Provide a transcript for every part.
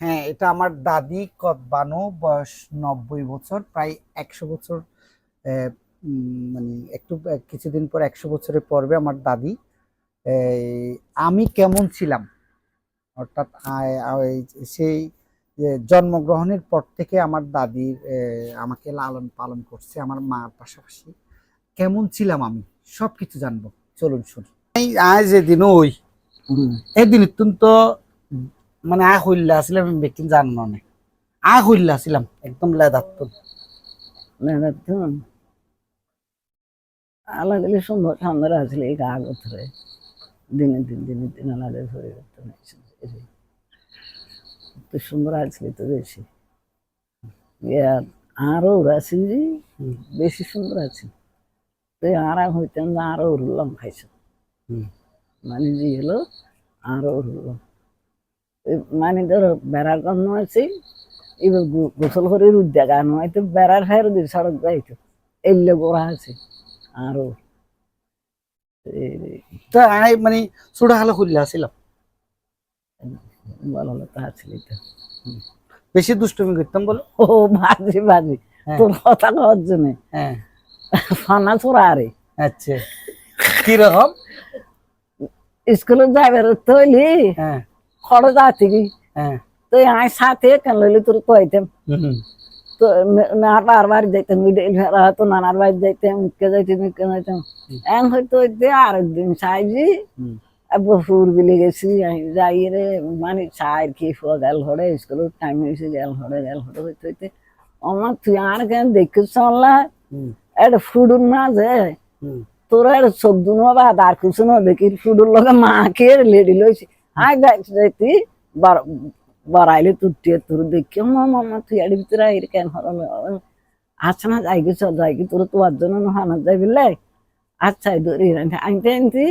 হ্যাঁ এটা আমার দাদি কদবানো বয়স নব্বই বছর প্রায় একশো বছর মানে একটু কিছুদিন পর একশো বছরে পড়বে আমার দাদি আমি কেমন ছিলাম? অর্থাৎ সেই জন্মগ্রহণের পর থেকে আমার দাদির আমাকে লালন পালন করছে আমার মার পাশাপাশি। কেমন ছিলাম আমি? সব কিছু জানব। চলুন শুনি। এই আজ যেদিন ওই এদিন তো মানে আ হইল্লা ছিলাম আমি ব্যক্তি জানো না আ হইল্লা ছিলাম একদম লেদার তো। দেখুন আলাদা সুন্দর সুন্দর আসলে এই গা গোথরে দিনে দিন দিনে দিন আলাদা পরিবর্তন হয়েছে এটাই। তো সুন্দর আসলে তো বেশি। আর আরও আছে যে বেশি সুন্দর আছে তো আরা হইতেন যে আরও উড়লাম খাইছে। মানে যে হলো আরও উড়লাম মানে ধরো বেড়ার গন্ধ আছে এবার গোসল করে রুদ্যা গান হয়তো বেড়ার ফের দিন সড়ক যাইতো এলে গোড়া আছে। আরও এই তো আই মানে ছোট হালে হইল্লা ছিলাম ভালো হলো তা তো। বেশি দুষ্টুমি করতাম বলো। ও বাজি বাজি হ্যাঁ। তোর কথা কওয়ার জন্য। হ্যাঁ। ফানা ছোড়া আরে আচ্ছা। কীরকম? স্কুলে যাইবার তৈলি হ্যাঁ। খড় কি? হ্যাঁ। তো আয় সাথে কেন লইলি তোর তো নানার বাড়ি যাইতাম মিডল ফেরা তো নানার বাড়ি যাইতাম মুখে যাইতাম মুখে যাইতাম। এম হয়তো ওইতে আরেকদিন সাইজি হুম, ফুর বিলে গেছি যাই রে মানে চার কি ফুয়া গেল হড়ে স্কুলের টাইম হয়েছে গেল হড়ে গেল হড়ে হইতে হইতে। আমার তুই আর কেন দেখিস হুম, এটা ফুডুর মাঝে তোরা এটা সবদু নো বা আর কিছু না দেখি ফুডুর লগে মা কে লেডি লইছি। আই যাইছি যাইতি বাড়াইলে তুটিয়ে তোর দেখি মামা তুই এর ভিতরে আইরে কেন হরলে আচ্ছা না যাই গেছ যাই কি তোর তোমার জন্য নহানা যাই বিলে আচ্ছা দৌড়ি আনতে আনতে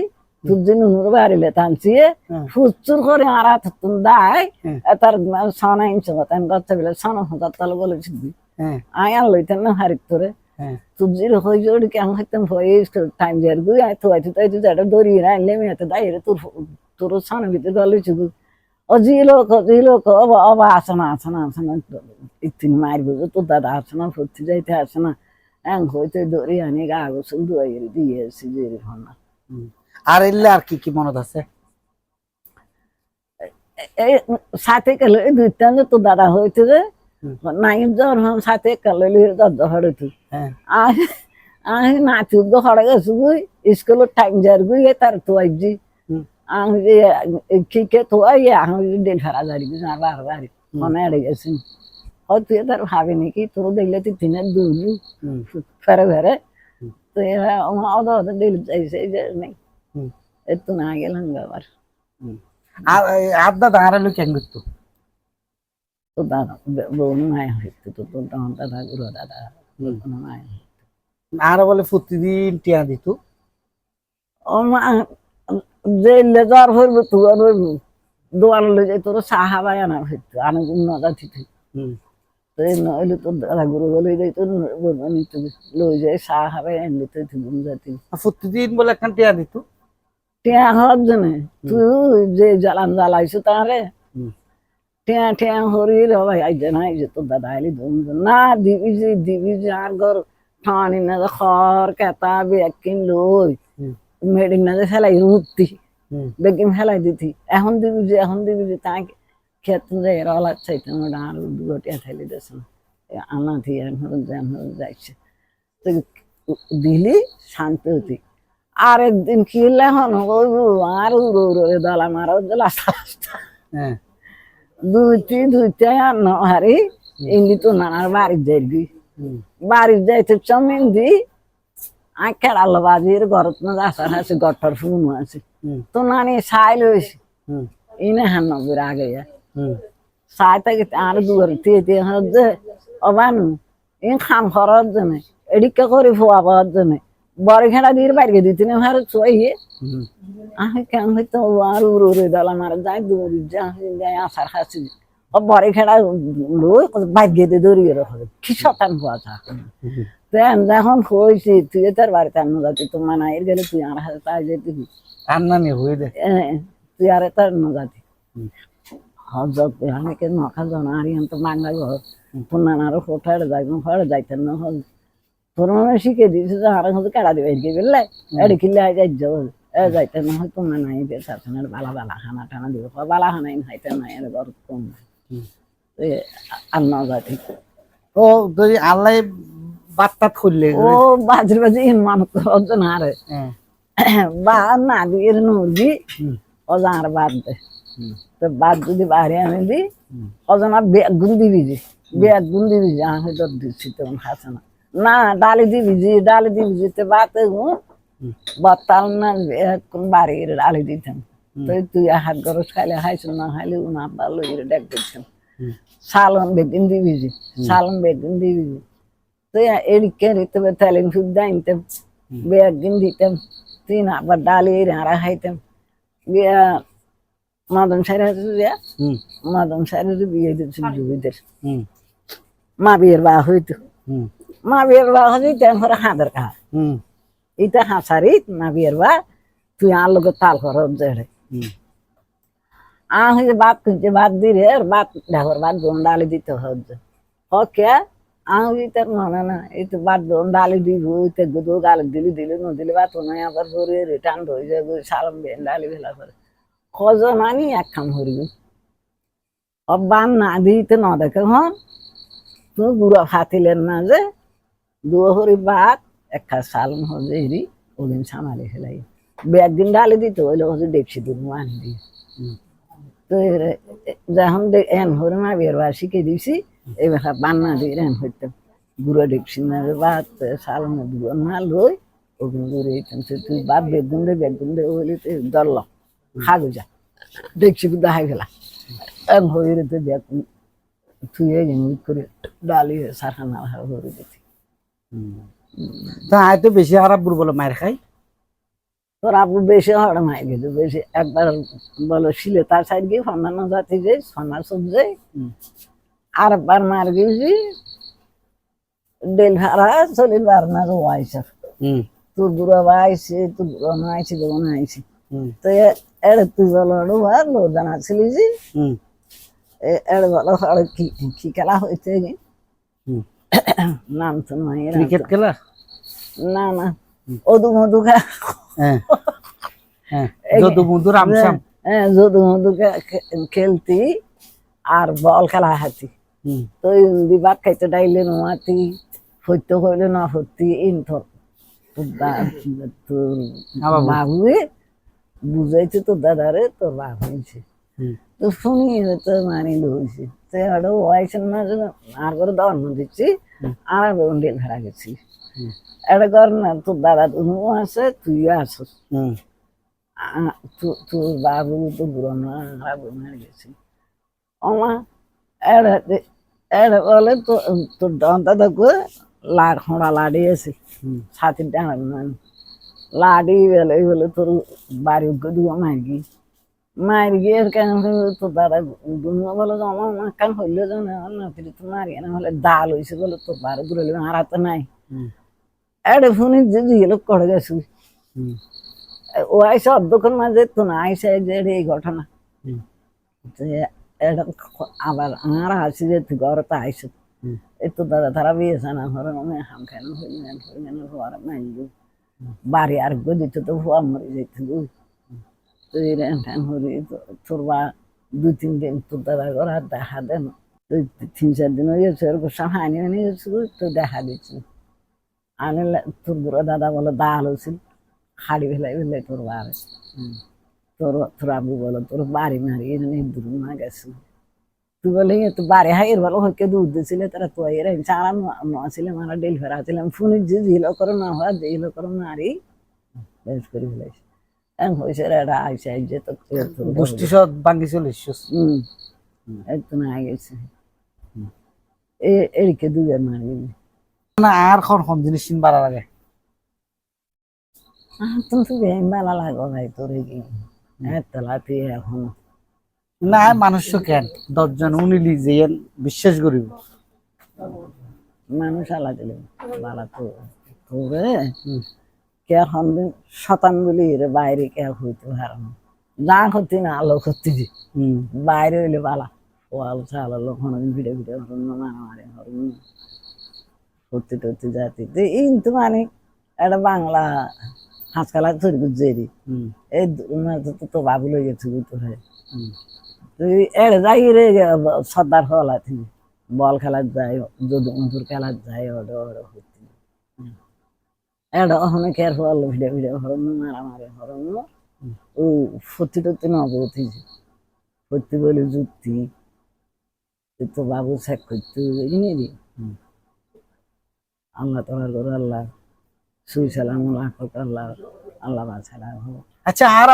তোর জন্য নুর বাড়িলে টানছি হ্যাঁ। ফুচুর করে আর তুমি দায় হ্যাঁ। তার সানা ইনছে তাই গচ্ছা বিলে সানা হাজার তালে বলেছি হ্যাঁ আয়ান লইতেন না হারিত তোরে হ্যাঁ তুজির হই জোড় কেন হইতাম হয়ে টাইম jar গু আই তো আই তো আই তো জাডা দরি না লে মে তো দাই রে তোর তোর সানা ভিতর গলে চুগু অজি লোক অজি লোক অবা অবা আসনা আসনা আসনা ইতিন মার বুঝো তো দাদা আসনা ফুটি যাইতে আসনা এং হইতে দরি আনি গা গো সুন্দর আই রে দিয়ে রে হনা আর এলে আর কি কি মনত আছে? সাথে কালে দুইটা তো দাদা হইতে হুম। নাই জ্বর হম সাথে কালে লিরে দদ হড়ে হ্যাঁ। আহ আহ নাচু গো হড়ে গেছু গুই স্কুল টাইম যার গুই তার তো আইজি তো আই আহ ডেল ফেরা জারি গুই আর বার বার মনে আড়ে গেছি ও তুই তার ভাবে নাকি তোর দেখলে তুই তিনের দুলু ফেরে ফেরে হুম। তো এরা অদ অদ ডেল যাইছে যে নেই। এত না গেলাম দাদা আর লোক কেন করতো তো দাদা বোন মায় হইতো তো তোর তখন দাদা গুরু দাদা মায় আর বলে প্রতিদিন টিয়া দিত ও মা যে লেজার হইব তুয়ার হইব দোয়ার যাই তোর সাহা বাই আনা হইতো আনা গুম না যাতি তো নইলে তোর দাদা গুরু লই যাই তোর বলবানি তুই লই যাই সাহা বাই আনলি তুই গুম যাতি প্রতিদিন বলে একখান টিয়া দিত? টিয়া হওয়ার জন্য? তুই যে জ্বালান জ্বালাইছো তারে। টিয়া টিয়া হরি ভাই আই জানা আই যে তোর দাদা আইলি দুম না দিবি যে দিবি যে আর ঘর ঠানি না খর কেতা বেকিন লই মেডিন না ফেলাই হুম, বেগিন ফেলাই দিতি। এখন দিবি যে এখন দিবি যে তাই খেত যে এরা চাইতে ওটা আর দুটিয়া ঠেলি দিয়েছে। আনা দিয়ে এখন এখন যাইছে। তো দিলি শান্ত হতি। আর একদিন কি ওই আর দলা মারা আস্তে হ্যাঁ। দুইটি দুইটি আর নহারি ইন্দি তো নানার বাড়ির যাইবি। বাড়ির যাইতে চমিন দি কেড়াল বাজির ঘরত আসার আছে গটর ফুন আছে। তো নানি সাইল হয়েছে হুম, ইনে হান নবীর আগে সাই থেকে আর দুয়ার দিয়ে দিয়ে। হচ্ছে অবানু ইন খাম খরচ জন্য এদিকে করে ফোয়া পাওয়ার জন্য। বড় খেড়া দিয়ে বাইরে দিতে না ভারত হুম, আমি কেন হয়তো আর উড়ে উড়ে দল আমার যাই দৌড়ি যাই আসার ও বড় খেড়া লোক বাইরে দিয়ে দৌড়িয়ে রাখবে কি শতান হওয়া যা দেন যখন হয়েছি তুই তার বাড়িতে আন্ন যাচ্ছি তো মানা এর গেলে তুই আর হাতে তাই যেতে আর নানি হয়ে দে তুই আর তার ন যাতি। হজত অনেকে নখা জন আর তো বাংলা ঘর পুনান আরও ফোটাড় যাই ফড় যাইতেন না হজ তোর মনে শিখে দিয়েছে যে আর হজ কেড়া দিবে এদিকে বেললে এড়ি আই যাই যাও এ যাইতেন না হয় তোমার নাই বেশ আছেন আর বালা বালা খানা টানা দিব বালা খানাই খাইতেন না এর ঘর কম আর না যাতে ও যদি আল্লাহ বার্তা খুললে ও বাজে বাজে ইমান করছে না রে হ্যাঁ। বা না দিয়ে মুরগি হুম। অজার বাদ দে। তো বাদ যদি বাইরে আনে দি। অজানা বেগুন দিবি যে। বেগুন দিবি যে আমি তো দিচ্ছি তেমন খাচ্ছে না না ডালি দিবি যে ডালি দিবি যে তো বাতে হুম। বত্তাল না কোন বাড়ির ডালি দিতাম। তো তুই হাত গরস খাইলে খাইছিল না খাইলে উনা ভালো করে ডেক হুম। সালন বেগুন দিবি যে। সালন বেগুন দিবি যে। তবে তেলেন সুদ্ধা আনতাম হুম। বেগুন দিতাম তুই না আবার ডালি হারা খাইতাম বিয়া মাদন সাইরা হুম মাদন সাইরা বিয়ে দিচ্ছিল জুবিদের হুম মা বিয়ের বা হইতো হুম মা বিয়ের বা হইতে তেন করে হাঁদের কাহা হুম ইটা হাসারি মা বিয়ের বা তুই আর লোক তাল কর জেড়ে হুম আ হইছে বাদ খুঁজছে বাদ দিরে আর বাদ ঢাকর বাদ দোন ডালি দিতে হচ্ছে ওকে আমি তার মনে না, এই তো বাদ ডালি দিব ওইতে গুদো গালি দিলি দিলি ন দিলি বা তো নাই আবার ধরে রিটার্ন হয়ে যাবে সালাম বেন ডালি ভেলা করে। কজন আনি এক কাম হরিবি? অবান না দিতে ন দেখে হন তুই বুড়ো খাতিলেন না যে, দুয়ো হরি বাদ একটা সালন হজে হেরি, ওদিন সামালে ফেলাই। একদিন ডালি দিতে হইলে হজে দেখছি দুন আনি হুম তো যখন এন হরে মা বের বা শিখে দিছি এবার বান্না দিয়ে এন হইতাম গুঁড়ো দেখছি না বাদ সালনে গুঁড়ো না লই ওগুলো করে এইতাম সে তুই বেগুন দে বেগুন দে তো দল খাগো যা। দেখছি দেখা গেলা। এন হয়ে রে তো বেগুন তুই এই এমনি করে ডালি সারখানা হরে তা আয় তো বেশি খারাপ বুড় মায়ের খাই। তোর আপু বেশি হড় মাই গেছে বেশি একবার বলো শিলে তার সাইড গিয়ে ফন্দানো জাতি যে সোনা সবজে হুম। আর একবার মার গেছি ডেল ভাড়া চলির বার না তো আইসা হুম তোর বুড়ো বা আইসি তোর বুড়ো না আইসি আইসি তো এড়ে তুই বলো আর লো জানা ছিলি যে এড়ে বলো হড় কি কি খেলা কি হুম নাম তো নয় ক্রিকেট খেলা না না অদু মধু খা যদু মধু রামশ্যাম হ্যাঁ যদু মধু খেলতি আর বল খেলা হাতি তো দিবাক খাইতে ডাইলে নোয়াতি হইতে হইলে না হতি ইনথর তোর বাবুয়ে বুঝাইছে তোর দাদারে তোর বাবু হয়েছে তো শুনি তো মানি লইছে তো আরও না যে আর করে দেওয়ার দিচ্ছি। আর ডেল হারা গেছি। এটা কর না তোর দাদা তুমি আছে তুই আসস। তোর বাবু তো বুড়ো না বাবু মারা গেছে। আমা এড়ে এড়ে বলে তো তোর দন্তা দেখো লাড খোঁড়া লাডি আছে। হুম। ছাতির ডাঙা মানে লাডি বেলে বলে তোর বাড়ি গদুয়া মারগি মার গিয়ে কেন তোর দাদা দুনিয়া বলে আমার মা কান হইলে যে না না তো মারি না। হলে ডাল হয়েছে বলে তোর বারো দূরে হারাতে নাই। হুম। এড়ে ফোনে যে গেলো করে গেছি। ও আইসা অর্ধক্ষণ মাঝে তো না আইসা যে এই ঘটনা। আবার আর আসি যে তুই ঘরে তো আইসো তো দাদা তারা বিয়েছে না ঘরে মনে হয় হাম খাই না হইলেন হইলেন হওয়ার মাইলু বাড়ি আর গো দিত তো হওয়া মরে যেত দুই তো এই রেন ঠ্যান হরি তোর বা দুই তিন দিন তোর দাদা ঘর আর দেখা দেন তো তিন চার দিন হয়ে গেছে ওরকম সাহানি আনি তো দেখা দিচ্ছি আনিলে তোর বুড়ো দাদা বলে দাল হয়েছিল খাড়ি ফেলাই ফেলাই তোর বাড়ি তোর তোর আবু বলো তোর বাড়ি মারি দূর না গেছে। তুই বলে "এ তো বাড়ি হাইয়ের ভালো হইকে দুধ দিছিলে তারা তো এর সারা নছিলে মারা ডেল ফেরা ছিলাম ফোনে যে ঝিল করো না হয় ঝিল করো মারি বেশ করে ফেলাইছে। এম হয়েছে এটা আইসে আইসে তো গোষ্ঠী সব ভাঙ্গি চলে হুম এই তো না গেছে। এ এদিকে দুবার মারি না আর খন খন জিনিস ভালো লাগে? তুমি তো বেম ভালো লাগো ভাই তোর কি তুই এখনও না মানুষ কেন? দশজন যে বিশ্বাস করিব। মানুষ আলা দিলে বালা তো তোরে কে হন শতান বলি রে বাইরে কে হইতে হারাম যা করতি না আলো করতে বাইরে হইলে পালা ওয়াল চাল আলো কোনোদিন ভিড়ে ভিড়ে হরুন না মারামারি হরুন না সত্যি টত্যি যাতি তো কিন্তু মানে একটা বাংলা হাঁসকালা তৈরি করছি হুম। এই দু- তো বাবু লই গেছে তো হয় তুই এড়ে যাই রে সর্দার হলা বল খেলার যাই যদি মধুর খেলার যাই ওটা ওটা হচ্ছে এটা ওখানে কেয়ার হল ভিড়ে ভিড়ে হরণ মারামারি হরণ ও সত্যি টত্যি নবতী সত্যি বলে যুক্তি। তো বাবু শেখ করতে রে। আল্লাহ তোমার করে আল্লাহ সুই সালাম আল্লাহ আল্লাহ আচ্ছা আর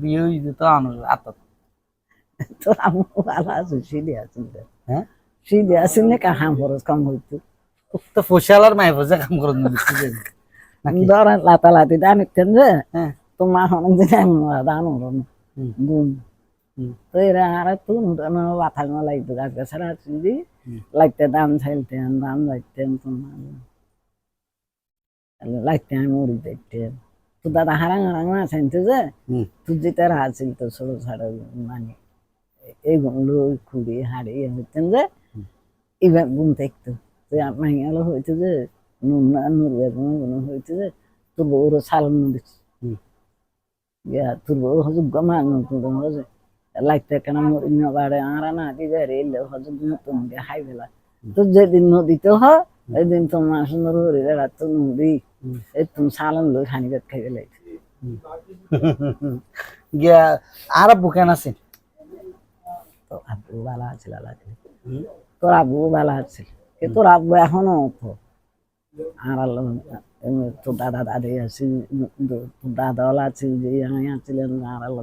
বিয়ে তো আতত। তো আছি সিঁড়ি হ্যাঁ? সিঁড়ি আছি না কাহাম খরচ কম হইতো তো ফসলার মাই ফসে কাম করুন নাকি? ধরেন লাতালাতি দানিতেন যে হ্যাঁ। তোমার অনেক দিন আমি দানো। তো এরা আর তো লাগতো গাছ গাছারা। লাগতে দাম চাইতেন দাম যাইতেন তোমার। লাগতে আমি উড়ি দেখতেন তো দাদা হারাং হারাং না চাইতে যে তুই যেটা আছিল তো ছোট ছাড়া মানে এইগুলো খুঁড়ি হাড়ি হইতেন যে এবার ঘুম দেখতো। তো আপনার গেল হইতো যে নুন না নুর বেগুনগুলো হইতো যে তোর বউর সাল নদী ইয়া তোর বউ হজুর গমা নতুন হজে লাগতে কেন মরিন বাড়ে আর না দিবে রে নতুন দিয়ে খাই ফেলা তো যেদিন নদীতে হ এদিন তোমার সুন্দর হরি রাত তো নদী হুম। এই তুমি সালাম লই খানি বেত খাই ফেলাই গিয়া আর বুকেন আছে? তো আব্বু ভালো আছিল আল্লাহ হুম। তোর আব্বু ভালো আছিল এ তোর আব্বু এখনও তো আর আল্লাহ তোর দাদা দাদি আছে তোর দাদাওয়ালা আছে যে আমি আছিলেন আর আল্লাহ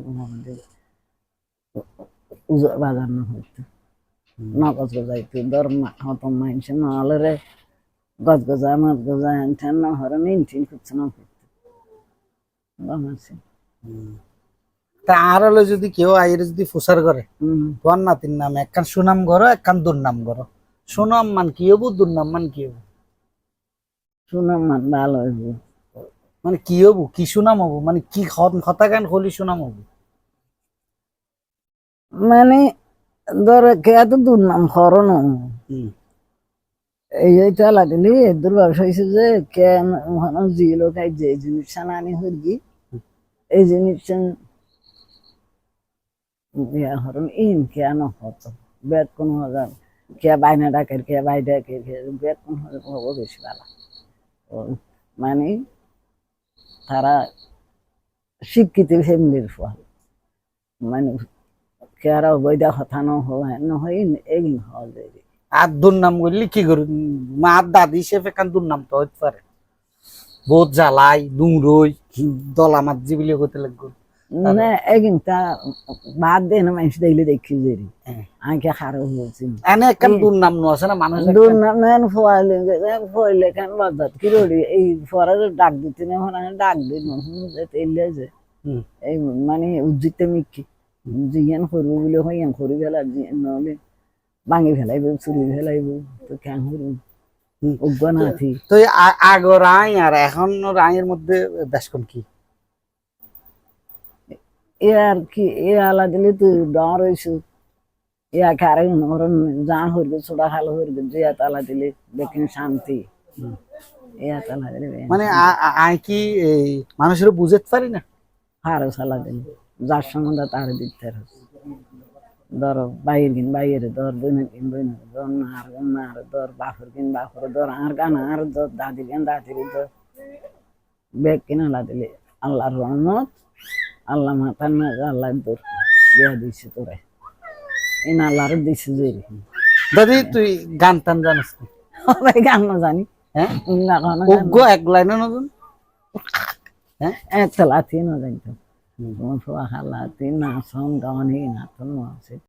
উজোর বাজার না হইতো। নগজ গজাইতো দর হতো মাইনসে নহলে রে গজ গজা মাছ গজা এনঠেন না হরে নিনঠিন কিছু না বামাছি তা আর হলো যদি কেউ আইরে যদি ফুসার করে তোমার নাতির নামে? একখান সুনাম ঘর একখান দুর্নাম ঘর সুনাম মান কি হব দুর্নাম মান কি হব? শুনাম মান ভালো হইব। মানে কি হব? কি সুনাম হব? মানে কি কথা গান হলি সুনাম হব? মানে ধর কে এত দুর্নাম হরণ এই এইটা লাগলি ব্যবসা হয়েছে যে কেন ওখানে যে যে জিনিস আনি হরগি এই জিনিস ইয়া হরণ ইন কেন হতো বেদ কোন হাজার কে বাইনা ডাকের কে বাই ডাকে কে বেদ কোন হাজার হব বেশি ভালো মানে তারা শিক্ষিত ফ্যামিলির ফল মানে কে আর বৈদা কথা ন হয় এগিন হওয়া যায় আর দুর্নাম করলি কি করু মা দাদি হিসেবে একখান দুর্নাম তো হইতে পারে। বহুত জ্বালাই দুমরই দলা মাত জিবিলি করতে লাগবে। না এগিন তা বাদ দে না মানুষ দেখলে দেখি যে। আঁকে খারাপ হয়েছে? এনে একখান দুর্নাম নো আছে না মানুষ দূর না নেন ফোয়ালে ফোয়ালে কেন বাজাত। কি রড়ি এই ফোয়ারে ডাক দিতে না হন ডাক দিন তেলে যে। এই মানে উজ্জিতে মিকি জিয়ান করব বলে হয় ইয়ান করি জিয়ান নহলে ভাঙি ফেলাইব চুরি ফেলাইব তো করব হুম। অজ্ঞ না থি তো রাই আর এখন রায়ের মধ্যে বেশকম কি? এ আর কি এ আলা দিলে তুই ডর হয়েছু ইয়া কারে নরন যা হইবে হইবে যে তালা দিলে দেখেন শান্তি। ইয়া তালা দিলে মানে আই কি মানুষের বুঝতে পারি না? হারো সালা দিলে যার সম্বন্ধে তার দিতে ধর বাইর কিন বাইরে ধর বইন কিন বইন ধর নার কিন নার ধর বাফর কিন বাফর ধর আর গান আর ধর দাদি কিন দাদির ধর। বেগ কিন আল্লাহ দিলে আল্লাহর রহমত আল্লাহ মাতার না আল্লাহ দূর বিয়া দিছে তোরে। ইন আল্লাহর দিছে যে দাদি তুই গান টান জানিস না? ভাই গান না জানি। হ্যাঁ? না এক লাইনে নতুন হ্যাঁ এত লাথি না ফুয়া খালা তিন না সন গান এই না তো আছে